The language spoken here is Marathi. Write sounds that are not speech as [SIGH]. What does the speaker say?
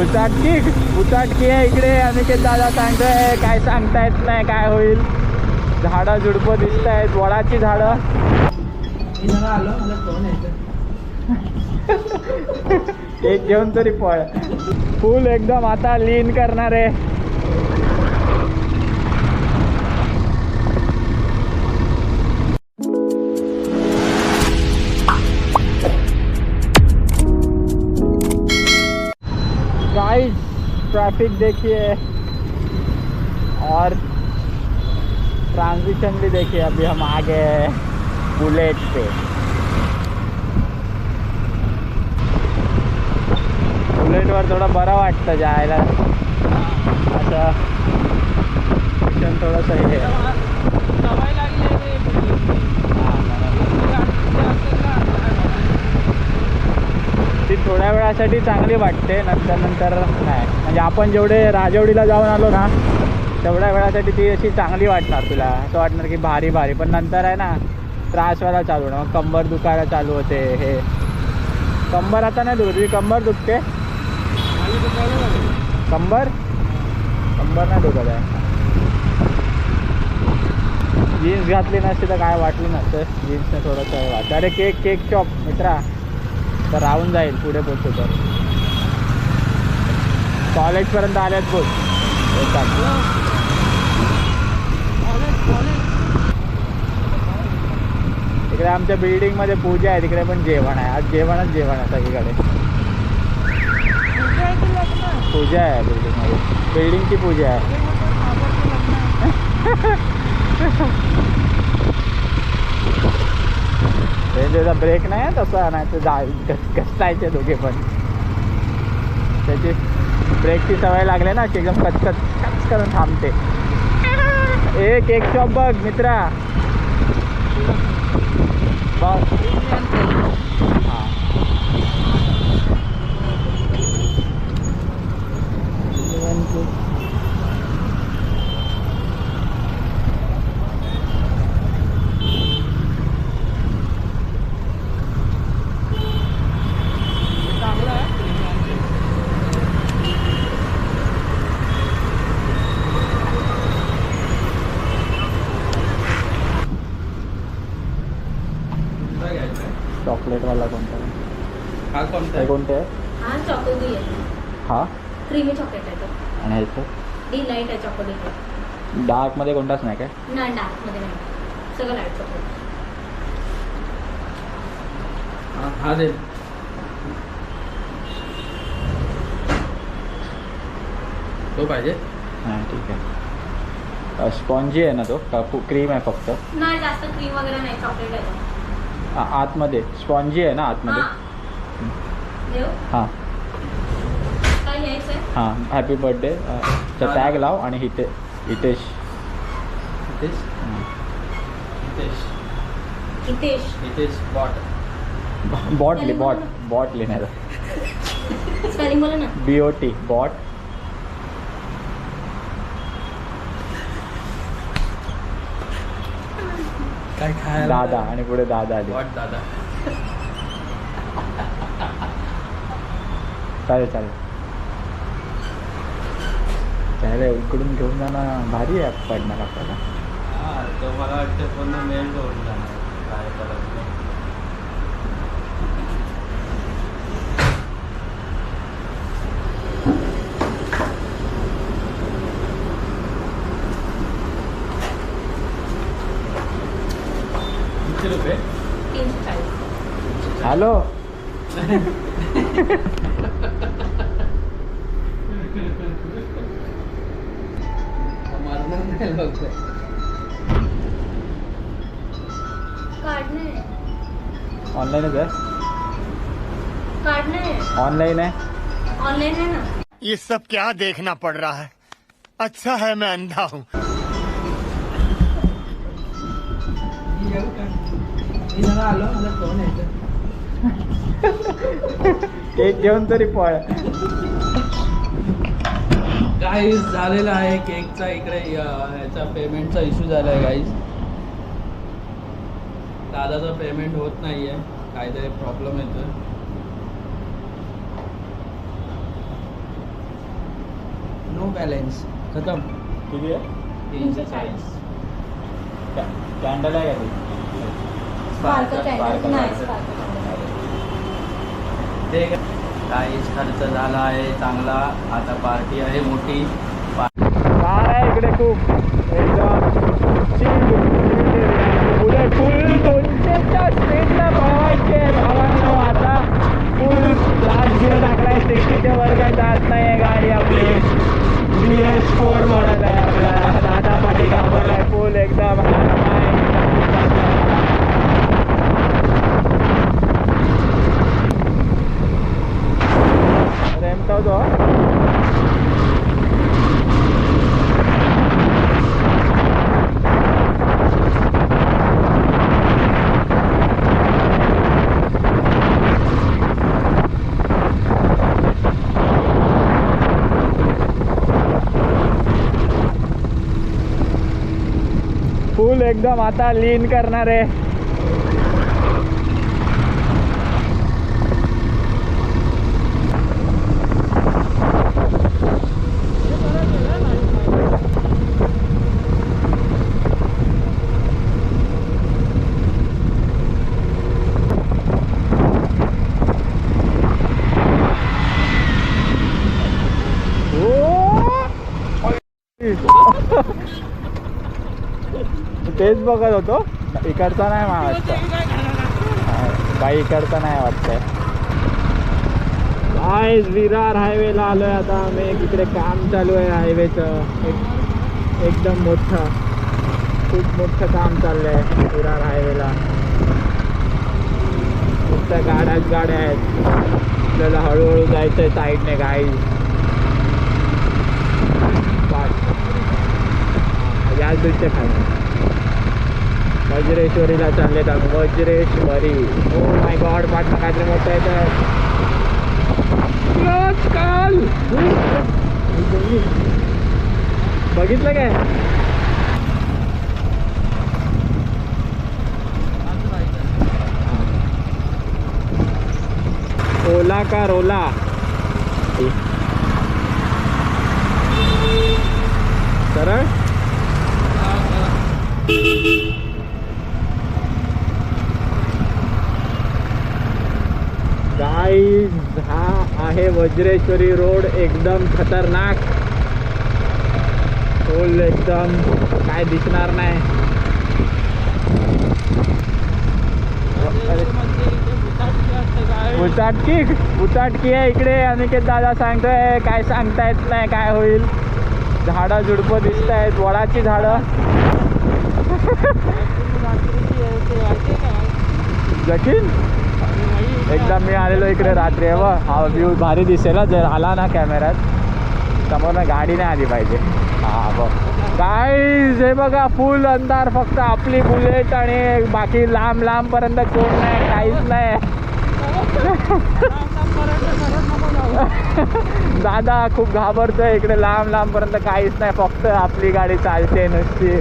उचाटकी उचाटकी आहे इकडे. अनिकेत दादा सांगतोय काय सांगता येत नाही काय होईल. झाडं झुडपं दिसत आहेत वडाची झाडं. [LAUGHS] एक घेऊन तरी फळ फुल एकदम आता लीन करणार. आहे ट्रैफिक देखिए। और ट्रांजिशन भी देखिए अभी हम आ गए हैं बुलेट पे। बुलेटवर थोडं बरं वाटतं जायला असं थोडा थोडंसं हे आहे. सवय लागली आहे रे बुलेटची. हा, बरोबर. गाडीची असेल ना, काय ती थोड्या चांगली वाटते नंतर नंतर नाही. म्हणजे आपण जेवढे राजवडीला जाऊन आलो ना तेवढ्या वेळासाठी ती अशी चांगली वाटणार तुला. असं वाटणार की भारी भारी पण नंतर आहे ना त्रास व्हायला चालू होणार. मग कंबर दुखायला चालू होते हे. कंबर आता नाही दुखत. कंबर दुखते? कंबर? कंबर नाही दुखत आहे. जीन्स घातली नसती तर काय वाटलं नसतं. जीन्सने थोडंसं वाटतं. अरे केक केक शॉप मित्रा. तर राहून जाईल पुढे पोचतो तर कॉलेजपर्यंत आल्यात बोल. तिकडे आमच्या बिल्डिंगमध्ये पूजा आहे तिकडे पण जेवण आहे. आज जेवणच जेवण आहे सगळीकडे. पूजा आहे बिल्डिंगमध्ये बिल्डिंगची पूजा आहे. [LAUGHS] [LAUGHS] ते त्याचा ब्रेक नाही आहे तसा नाही तर जा घस- दोघे पण. त्याची ब्रेकची सवय लागली ना की एकदम कचकच कच करून थांबते. ए केक शॉप बघ मित्रा. बघ हां चांगलं आहे कोणता घ्यायचा आहे? चॉकलेटवाला कोणता हा कोणता हे आहे? हा चॉकोबी आहे. हा? क्रीमी चॉकलेट आहे तो. आणि ह्याचं डिलाईट आहे चॉकोबी डार्कमध्ये कोणताच नाही काय? नाही डार्कमध्ये नाही. सगळं लाइट चॉकलेट हा- हा दे. तो पाहिजे. नाही ठीक आहे. स्पॉन्जी आहे ना तो? का क्रीम आहे फक्त? नाही जास्त क्रीम वगैरे नाही चॉकलेट आहे तो. आ- आतमध्ये. स्पॉन्जी आहे ना आतमध्ये? हा. हां. काय घ्यायचं आहे हां हॅपी बर्थडे चा टॅग लाव आणि हिते Hitesh. Hitesh. Hitesh. Hitesh. Hitesh bot. Bot bot bot लिहिणार स्पेलिंग बोला ना. B O T bot. काय खायला? दादा आणि पुढे दादा आली बॉट दादा. चालेल चालेल त्याला इकडून घेऊन जाणं भारी आहे पडणार आपल्याला हा तो मला वाटतं पूर्ण मेल होऊन जाणार काय करत नाही. किती रुपये तीनशे चाळीस हॅलो मारणार नाही लवकर कार्ड नाही ऑनलाईनच आहे कार्ड नाही ऑनलाईन आहे ऑनलाईन आहे ना? ये सब क्या देखना पड़ रहा है? अच्छा है मैं अंधा हूँ। मी येऊ का मी जरा आलो मला फोन यायचं केक घेऊन तरी पळ गाईज झालेला आहे केकचा इकडे अं, ह्याचा पेमेंटचा इश्यू झाला आहे गाईज दादाचं पेमेंट होत नाही आहे काहीतरी प्रॉब्लेम येतो बॅलन्स खतम. किती आहे? तीनशे चाळीस. कॅन्डल आहे का ते काहीच खर्च झाला आहे चांगला. आता पार्टी आहे मोठी. कार आहे इकडे खूप? एकदम पुढे फुल दोनशेच्या स्पीडला पळवायचे भावांनो आता. फुल लास्ट गिअर टाकलाय सिक्स्टीच्या वर्गात जात नाही गाडी आपली बी एस फोर मॉडल आहे आपला दादा पाठी घाबरलाय फुल एकदम रेमता तो फुल एकदम आता लीन करणार आहे. तेच बघत होतो. इकडचा नाही मला वाटतं काही इकडचा नाही वाटतंय. काय विरार हायवेला आलोय आता आम्ही. इकडे काम चालू आहे हायवेचं एक एकदम मोठं. खूप मोठं काम चाललंय विरार हायवेला फक्त गाड्याच गाड्या आहेत. आपल्याला हळूहळू जायचंय साईडने गाई याच दृश्य खाली. वज्रेश्वरीला चालले जात वज्रेश्वरी. ओ माय गॉड पाठ काहीतरी मोठं येतं काल बघितलं काय? ओला का रोला? सरळ? गाईज हा आहे वज्रेश्वरी रोड एकदम खतरनाक. फुल एकदम काय दिसणार नाही. उचाटकी उचाटकी आहे इकडे. अनिकेत दादा सांगतोय काय सांगता येत नाही काय होईल. झाडं झुडपं दिसत आहेत वडाची झाडं. [LAUGHS] जखीन एकदा मी आलेलो इकडे रात्री आहे बघ हा व्ह्यू भारी दिसेल जर आला ना कॅमेऱ्यात समोर ना गाडी नाही आली पाहिजे. हा बघ. काय हे बघा फुल अंधार फक्त. आपली बुलेट आणि बाकी लांब लांबपर्यंत कोण नाही काहीच नाही. [LAUGHS] दादा खूप घाबरतोय. इकडे लांब लांबपर्यंत काहीच नाही. फक्त आपली गाडी चालते नुसती.